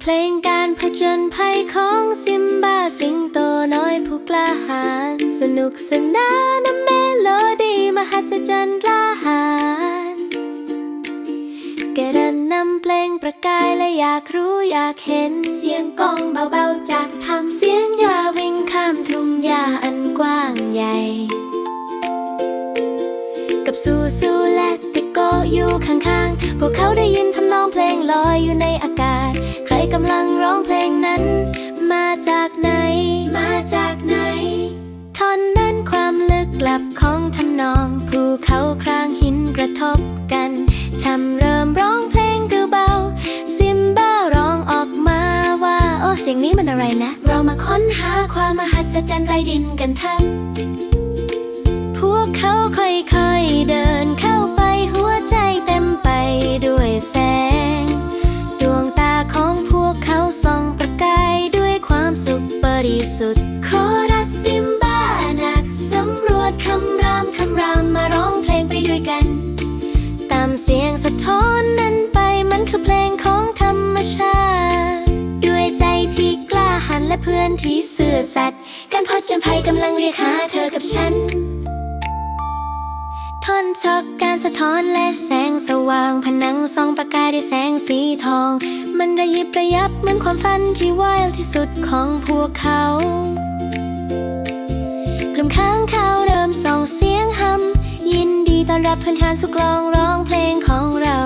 เพลงการผจญภัยของซิมบ้าสิงโตน้อยผู้กล้าหาญสนุกสนานนเมโลดี้มหัศจรรย์กล้าหาญกรันนำเพลงประกายและอยากรู้อยากเห็น เสียงกองเบาๆจากทำเสียงยาวิ่งข้ามทุ่งหญ้าอันกว้างใหญ่ กับซูซูและติโกอยู่ข้างๆ พวกเขาได้ยินทำนองเพลงลอยอยู่ใน จากไหน มาจากไหนท่อนนั้นความลึกลับของทำนองภูเขาครางหินกระทบกันทำเริ่มร้องเพลงคือเบา ซิมบ้าร้องออกมาว่า โอ้เสียงนี้มันอะไรนะ เรามาค้นหาความมหัศจรรย์ไรดินกันเถอะ ริสุทธิ์คอรัสซิมบ้านักสำรวจคำรามคำรามมาร้องเพลงไปด้วยกัน ตามเสียงสะท้อนนั้นไปมันคือเพลงของธรรมชาติ ด้วยใจที่กล้าหาญและเพื่อนที่เสื่อสัตย์การพจนภัยกำลังเรียกหาเธอกับฉัน ทนชกการสะท้อนและแสงสางผนังส่องประกายด้วยแสงสีทอง มันระยิบระยับเหมือนความฝันที่วายที่สุดของพวกเขากลุ่มข้างเขาเริ่มส่งเสียงหำยินดีต้อนรับเพื่อนทานสุกลองร้องเพลงของเรา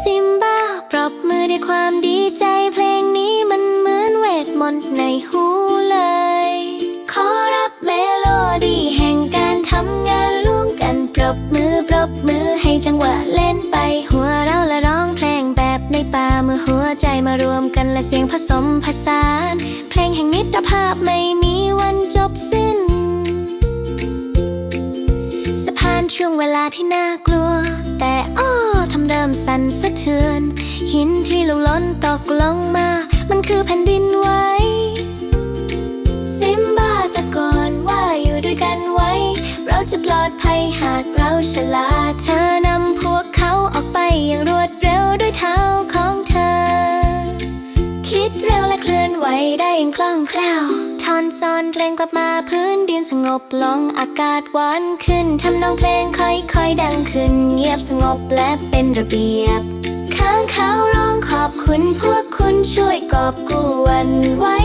ซิมบ้าปรบมือด้วยความดีใจเพลงนี้มันเหมือนเวทมนต์ในหูเลย ขอรับเมโลดี้แห่งการทำงานร่วมกันปรบมือปรบมือ ให้จังหวะเล่นไป หัวเราและร้องเพลงแบบในป่าเมื่อหัวใจมารวมกันและเสียงผสมผสาน เพลงแห่งมิตรภาพไม่มีวันจบสิ้น สะพานช่วงเวลาที่น่ากลัว แต่อ้อทำเริ่มสั่นสะเทือน หินที่ลงล้นตกลงมา มันคือแผ่นดิน จะปลอดภัยหากเราฉลาดเธอนำพวกเขาออกไปอย่างรวดเร็วด้วยเท้าของเธอ คิดเร็วและเคลื่อนไหวได้อย่างคล่องแคล่วทอนซอนเพลงกลับมาพื้นดินสงบลงอากาศหวานขึ้นทำนองเพลงค่อยๆดังขึ้น เงียบสงบและเป็นระเบียบ ข้างเขาร้องขอบคุณพวกคุณช่วยกอบกู้วันไว้